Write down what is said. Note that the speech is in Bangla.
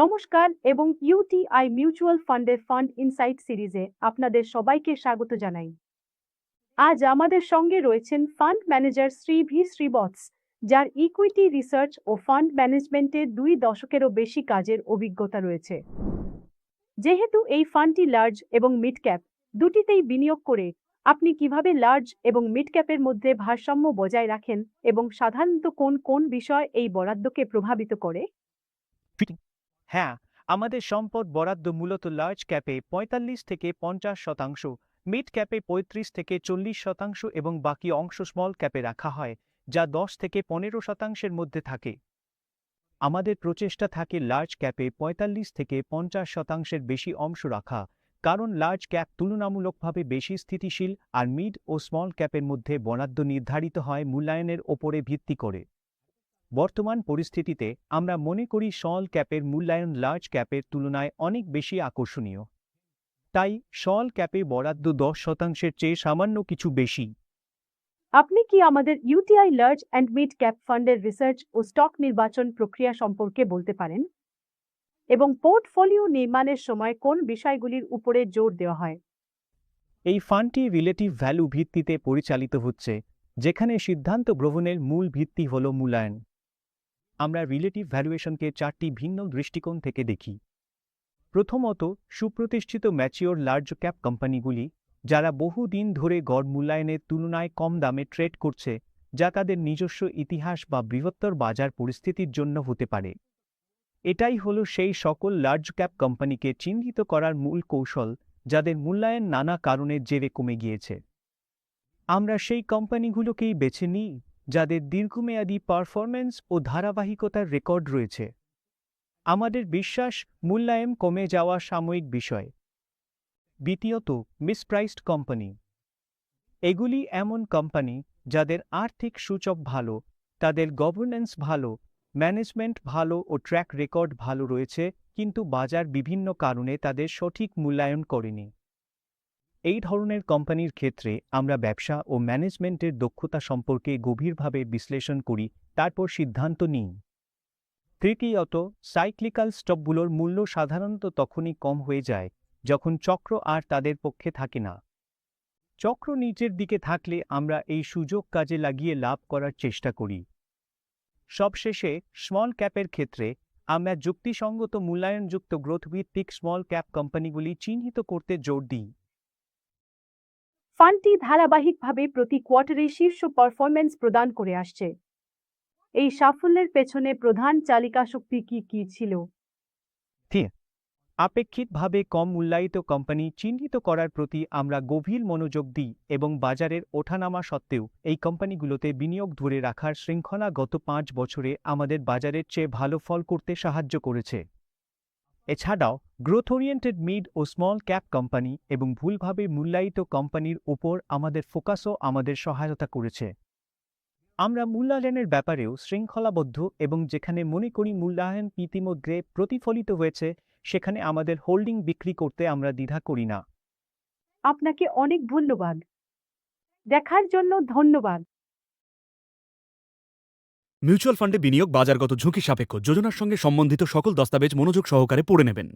নমস্কার এবং ইউটিআই মিউচুয়াল ফান্ডের ফান্ড ইনসাইট সিরিজে আপনাদের সবাইকে স্বাগত জানাই। আজ আমাদের সঙ্গে রয়েছেন fund manager Shri V Srivatsa যার ইকুইটি রিসার্চ ও ফান্ড ম্যানেজমেন্টে দুই দশকেরও বেশি কাজের অভিজ্ঞতা রয়েছে। যেহেতু এই ফান্ডটি লার্জ এবং মিড ক্যাপ দুটিতেই বিনিয়োগ করে আপনি কীভাবে লার্জ এবং মিড ক্যাপের মধ্যে ভারসাম্য বজায় রাখেন এবং সাধারণত কোন কোন বিষয় এই বরাদ্দকে প্রভাবিত করে? হ্যাঁ আমাদের সম্পদ বরাদ্দ মূলত লার্জ ক্যাপে পঁয়তাল্লিশ থেকে পঞ্চাশ শতাংশ মিড ক্যাপে পঁয়ত্রিশ থেকে চল্লিশ শতাংশ এবং বাকি অংশ স্মল ক্যাপে রাখা হয়, যা দশ থেকে পনেরো শতাংশের মধ্যে থাকে। আমাদের প্রচেষ্টা থাকে লার্জ ক্যাপে পঁয়তাল্লিশ থেকে পঞ্চাশ শতাংশের বেশি অংশ রাখা, কারণ লার্জ ক্যাপ তুলনামূলকভাবে বেশি স্থিতিশীল আর মিড ও স্মল ক্যাপের মধ্যে বরাদ্দ নির্ধারিত হয় মূল্যায়নের ওপরে ভিত্তি করে। বর্তমান পরিস্থিতিতে আমরা মনে করি স্মল ক্যাপের মূল্যায়ন লার্জ ক্যাপের তুলনায় অনেক বেশি আকর্ষণীয়। তাই স্মল ক্যাপে বরাদ্দ দশ শতাংশের চেয়ে সামান্য কিছু বেশি। আপনি কি আমাদের UTI large and mid cap ফান্ডের রিসার্চ ও স্টক নির্বাচন প্রক্রিয়া সম্পর্কে বলতে পারেন? এবং পোর্টফোলিও নির্মাণের সময় কোন বিষয়গুলির উপরে জোর দেওয়া হয়? এই ফান্ডটি রিলেটিভ ভ্যালু ভিত্তিতে পরিচালিত হচ্ছে যেখানে সিদ্ধান্ত গ্রহণের মূল ভিত্তি হল মূল্যায়ন। আমরা রিলেটিভ ভ্যালুয়েশনকে চারটি ভিন্ন দৃষ্টিকোণ থেকে দেখি। প্রথমত, সুপ্রতিষ্ঠিত ম্যাচিওর লার্জ ক্যাপ কোম্পানিগুলি যারা বহুদিন ধরে গড় মূল্যায়নের তুলনায় কম দামে ট্রেড করছে, যা তাদের নিজস্ব ইতিহাস বা বৃহত্তর বাজার পরিস্থিতির জন্য হতে পারে। এটাই হল সেই সকল লার্জ ক্যাপ কোম্পানিকে চিহ্নিত করার মূল কৌশল, যাদের মূল্যায়ন নানা কারণের জেরে কমে গিয়েছে। আমরা সেই কোম্পানিগুলোকেই বেছে নিই? যাদের দীর্ঘমেয়াদী পারফরম্যান্স ও ধারাবাহিকতার রেকর্ড রয়েছে। আমাদের বিশ্বাস মূল্যায়ন কমে যাওয়া সাময়িক বিষয়। দ্বিতীয়ত, মিসপ্রাইসড কোম্পানি। এগুলি এমন কোম্পানি যাদের আর্থিক সূচক ভালো, তাদের গভর্নেন্স ভালো, ম্যানেজমেন্ট ভালো ও ট্র্যাক রেকর্ড ভালো রয়েছে, কিন্তু বাজার বিভিন্ন কারণে তাদের সঠিক মূল্যায়ন করেনি। এই ধরনের কোম্পানির ক্ষেত্রে আমরা ব্যবসা ও ম্যানেজমেন্টের দক্ষতা সম্পর্কে গভীরভাবে বিশ্লেষণ করি, তারপর সিদ্ধান্ত নিই। তৃতীয়ত সাইক্লিক্যাল স্টকগুলোর মূল্য সাধারণত তখনই কম হয়ে যায়, যখন চক্র আর তাদের পক্ষে থাকে না। চক্র নিচের দিকে থাকলে আমরা এই সুযোগ কাজে লাগিয়ে লাভ করার চেষ্টা করি। সবশেষে স্মল ক্যাপের ক্ষেত্রে আমরা যুক্তিসঙ্গত মূল্যায়নযুক্ত গ্রোথভিত্তিক স্মল ক্যাপ কোম্পানিগুলি চিহ্নিত করতে জোর দিই। ফান্ডটি ধারাবাহিকভাবে প্রতি কোয়ার্টারে শীর্ষ পারফরম্যান্স প্রদান করে আসছে। এই সাফল্যের পেছনে প্রধান চালিকা শক্তি কি কি ছিল? আপেক্ষিকভাবে কম মূল্যায়িত কোম্পানি চিহ্নিত করার প্রতি আমরা গভীর মনোযোগ দিই এবং বাজারের ওঠানামা সত্ত্বেও এই কোম্পানিগুলোতে বিনিয়োগ ধরে রাখার শৃঙ্খলা গত পাঁচ বছরে আমাদের বাজারের চেয়ে ভালো ফল করতে সাহায্য করেছে। এছাড়াও গ্রোথ ওরিয়েন্টেড মিড ও স্মল ক্যাপ কোম্পানি এবং ভুলভাবে মূল্যায়িত কোম্পানির ওপর আমাদের ফোকাসও আমাদের সহায়তা করেছে। আমরা মূল্যায়নের ব্যাপারেও শৃঙ্খলাবদ্ধ এবং যেখানে মনে করি মূল্যায়ন ইতিমধ্যে প্রতিফলিত হয়েছে, সেখানে আমাদের হোল্ডিং বিক্রি করতে আমরা দ্বিধা করি না। আপনাকে অনেক ধন্যবাদ। দেখার জন্য ধন্যবাদ। মিউচুয়াল ফান্ডে বিনিয়োগ বাজারগত ঝুঁকি সাপেক্ষ। যোজনার সঙ্গে সম্বন্ধিত সকল দস্তাবেজ মনোযোগ সহকারে পড়ে নেবেন।